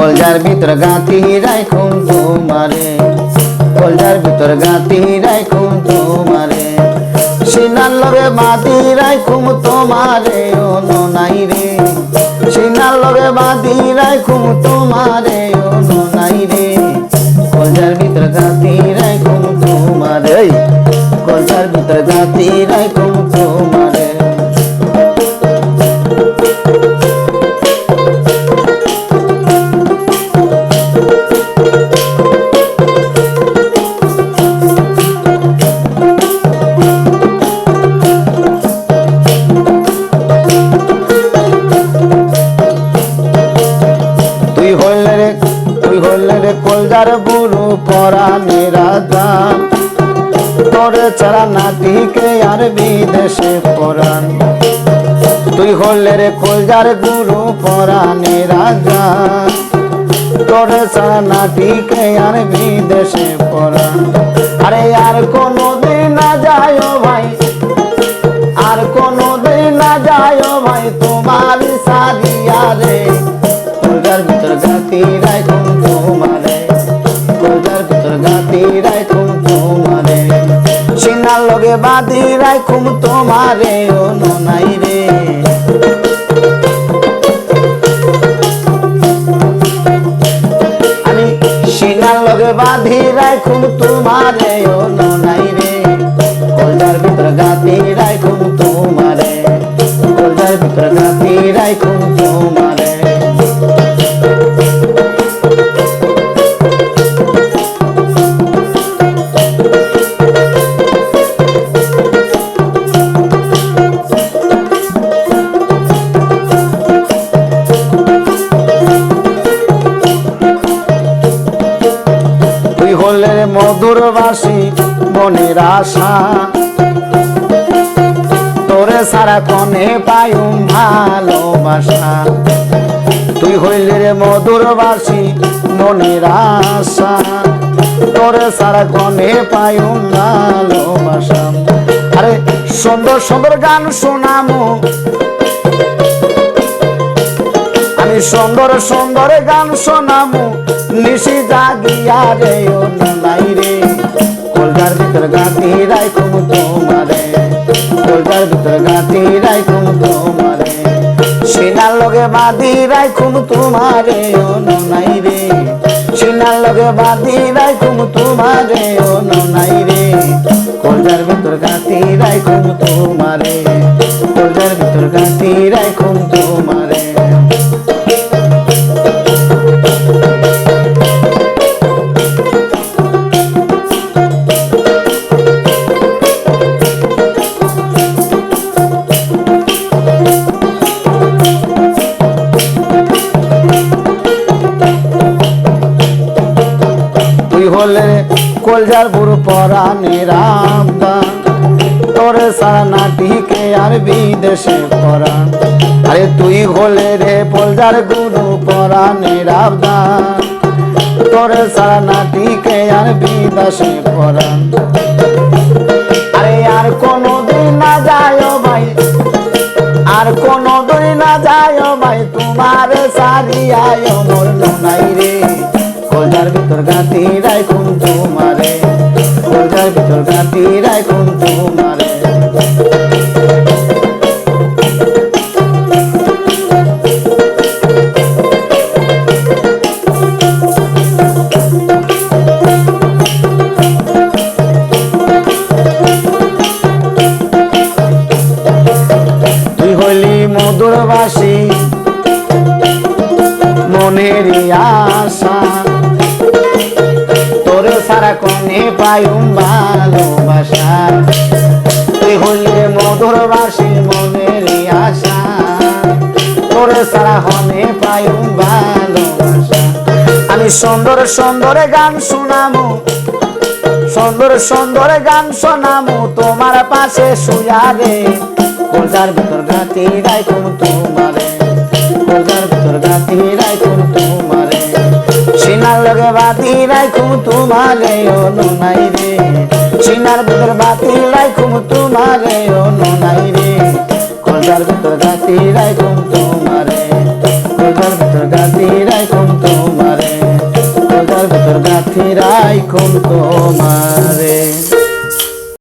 ভিতর গাঁথি রাখুন তোমারে। কলজার ভিতর গাঁথি রাখুন তোমারে। সিনার লগে বাঁধি রাখুম তোমারে অন নাই রে। সিনার লগে বাঁধি রাখুম তোমারে অন নাই রে। কলজার ভিতর গাঁতি রাখুম পরাণে রাজা। তোরে ছাড়া নাতিকে আর বিদেশে পরাণ। তুই হইলে রে কলজার গুরু পরাণে রাজা। তোরে ছাড়া নাতিকে আর বিদেশে পরাণ। আরে আর কোনো দিন না যায় ভাই, আর কোনো দিন না যায় ভাই, তোমার গাতি তোমারে। লগে বাঁধি রাখুন তোমারে, ও নাই রে। আমি সিনার লগে তোমারে নাই রে। ভিতর গাতি রাখুন তোমারে হলে মধুর বাসি মনের আশা। তোরে সারা কনে পায়ুম ভালোবাসা। তুই হইলে রে মধুর বাসি মনের আশা। তোরে সারা কনে পায়ুম ভালোবাসা। আরে সুন্দর সুন্দর গান শোনামো। আমি সুন্দর সুন্দর গান শোনামু। নিশি জাগিয়া রে, ও নাই রে। কলজার ভিতর গাতি রাখুম তোমারে। কলজার ভিতর গাতি রাখুম তোমারে। সিনার লগে বাঁধি রাখুম তোমারে, ও নাই রে। সিনার লগে বাঁধি রাখুম তোমারে, ও নাই রে। কলজার ভিতর গাতি রাখুম তোমারে। কলজার ভিতর গাতি রাখুম তোমারে। হলে কলজার বুড়ো পরাণে রামদা তোরে সারা নাটিকে আর বিদেশে পরাণ। আরে তুই হলে রে পলজার গুরু পরাণে রামদা তোরে সারা নাটিকে আর বিদেশে পরাণ। আরে আর কোনো দিন না যায় ভাই, আর কোনো দিন না যায় ভাই, তোমার সারিয়ায় ভিতর গাতি রাখুন তোমারে? কলজার ভিতর গাতি রাখুন তোমারে? তুই কনে পায়ুম ভালোবাসা। তুই হইলে মধুর বাসী মনের আশা। তোরে সারা হনে পায়ুম ভালোবাসা। আমি সুন্দর সুন্দর গান শোনামু। সুন্দর সুন্দর গান শোনামু তোমার পাশে শুয়া রে কলজার ভিতর গাতি রাখুন তোমারে। কলজার ভিতর গাতি রাখুন তোমারে। সিনার লগে বাতি রাখুন তোমারে ও নাই রে। সিনার ভিতর বাতি রাখুন তোমারে ও নাই রে। কলজার ভিতর গাতি রাখুন তোমারে। কলজার ভিতর গাতি রাখুন তোমারে। গাতি রাইখুন তোমারে।